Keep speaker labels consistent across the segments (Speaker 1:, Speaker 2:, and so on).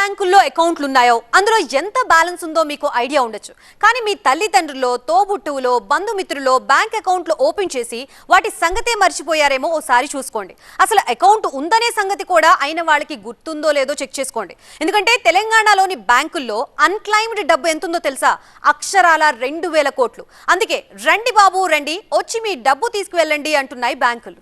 Speaker 1: బ్యాంకుల్లో అకౌంట్లు ఉన్నాయో అందులో ఎంత బ్యాలెన్స్ ఉందో మీకు ఐడియా ఉండొచ్చు. కానీ మీ తల్లిదండ్రులో తోబుట్టువులో బంధుమిత్రులో బ్యాంక్ అకౌంట్లు ఓపెన్ చేసి వాటి సంగతే మర్చిపోయారేమో ఓసారి చూసుకోండి. అసలు అకౌంట్ ఉందనే సంగతి కూడా అయిన వాళ్ళకి గుర్తుందో లేదో చెక్ చేసుకోండి. ఎందుకంటే తెలంగాణలోని బ్యాంకుల్లో అన్క్లైమ్డ్ డబ్బు ఎంతుందో తెలుసా? అక్షరాల రెండు వేల కోట్లు. అందుకే రండి బాబు రండి. వచ్చి మీ డబ్బు తీసుకువెళ్ళండి అంటున్నాయి బ్యాంకులు.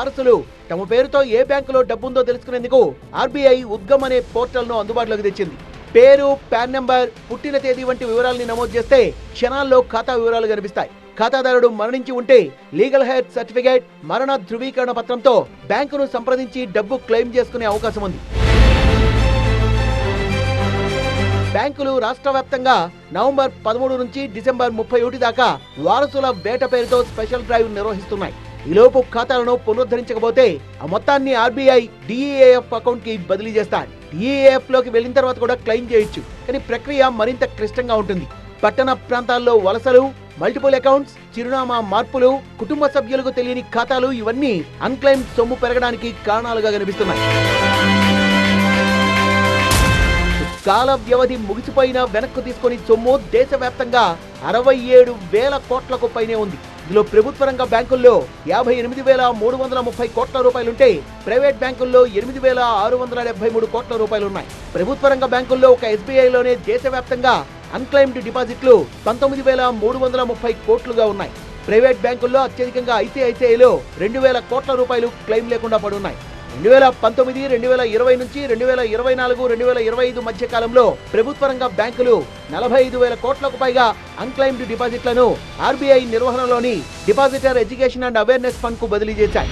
Speaker 2: వారసులు తమ పేరుతో ఏ బ్యాంకులో డబ్బుందో తెలుసుకునేందుకు ఆర్బీఐ ఉద్గమ్ అనే పోర్టల్ను అందుబాటులోకి తెచ్చింది. పేరు పాన్ నెంబర్ పుట్టిన తేదీ వంటి వివరాల్ని నమోదు చేస్తే క్షణాల్లో ఖాతా వివరాలు కనిపిస్తాయి. ఖాతాదారుడు మరణించి ఉంటే లీగల్ హెయిర్ సర్టిఫికేట్ మరణ ధృవీకరణ పత్రంతో బ్యాంకును సంప్రదించి డబ్బు క్లెయిమ్ చేసుకునే అవకాశం ఉంది. బ్యాంకులు రాష్ట్ర వ్యాప్తంగా నవంబర్ పదమూడు నుంచి డిసెంబర్ ముప్పై ఒకటి దాకా వారసుల వేట పేరుతో స్పెషల్ డ్రైవ్ నిర్వహిస్తున్నాయి. ఈలోపు ఖాతాలను పునరుద్ధరించకపోతే ఆ మొత్తాన్ని ఆర్బీఐ డిఈఏఎఫ్ అకౌంట్కి బదిలీ చేస్తారు డిఈఏఎఫ్లోకి వెళ్ళిన తర్వాత కూడా క్లెయిమ్ చేయొచ్చు. కానీ ప్రక్రియ మరింత క్లిష్టంగా ఉంటుంది. పట్టణ ప్రాంతాల్లో వలసలు మల్టిపుల్ అకౌంట్స్ చిరునామా మార్పులు కుటుంబ సభ్యులకు తెలియని ఖాతాలు ఇవన్నీ అన్క్లెయిమ్ సొమ్ము పెరగడానికి కారణాలుగా కనిపిస్తున్నాయి. కాల వ్యవధి ముగిసిపోయిన వెనక్కు తీసుకొని సొమ్ము దేశవ్యాప్తంగా అరవై ఏడు వేల కోట్లకు పైనే ఉంది. ఇందులో ప్రభుత్వ రంగ బ్యాంకుల్లో యాభై ఎనిమిది వేల మూడు వందల ముప్పై కోట్ల రూపాయలుంటే ప్రైవేట్ బ్యాంకుల్లో ఎనిమిది వేల ఆరు వందల డెబ్బై మూడు కోట్ల రూపాయలు ఉన్నాయి ప్రభుత్వ రంగ బ్యాంకుల్లో ఒక ఎస్బీఐలోనే దేశవ్యాప్తంగా అన్క్లైమ్డ్ డిపాజిట్లు పంతొమ్మిది వేల మూడు వందల ముప్పై కోట్లుగా ఉన్నాయి. ప్రైవేట్ బ్యాంకుల్లో అత్యధికంగా ఐసిఐసిఐలో రెండు వేల కోట్ల రూపాయలు క్లెయిమ్ లేకుండా పడున్నాయి. రెండు వేల పంతొమ్మిది రెండు వేల ఇరవై నుంచి రెండు వేల ఇరవై నాలుగు రెండు వేల ఇరవై ఐదు మధ్య కాలంలో ప్రభుత్వ రంగ బ్యాంకులు నలభై ఐదు వేల కోట్లకు పైగా అన్క్లైమ్డ్ డిపాజిట్లను ఆర్బీఐ నిర్వహణలోని డిపాజిటర్ ఎడ్యుకేషన్ అండ్ అవేర్నెస్ ఫండ్కు బదిలీ చేశాయి.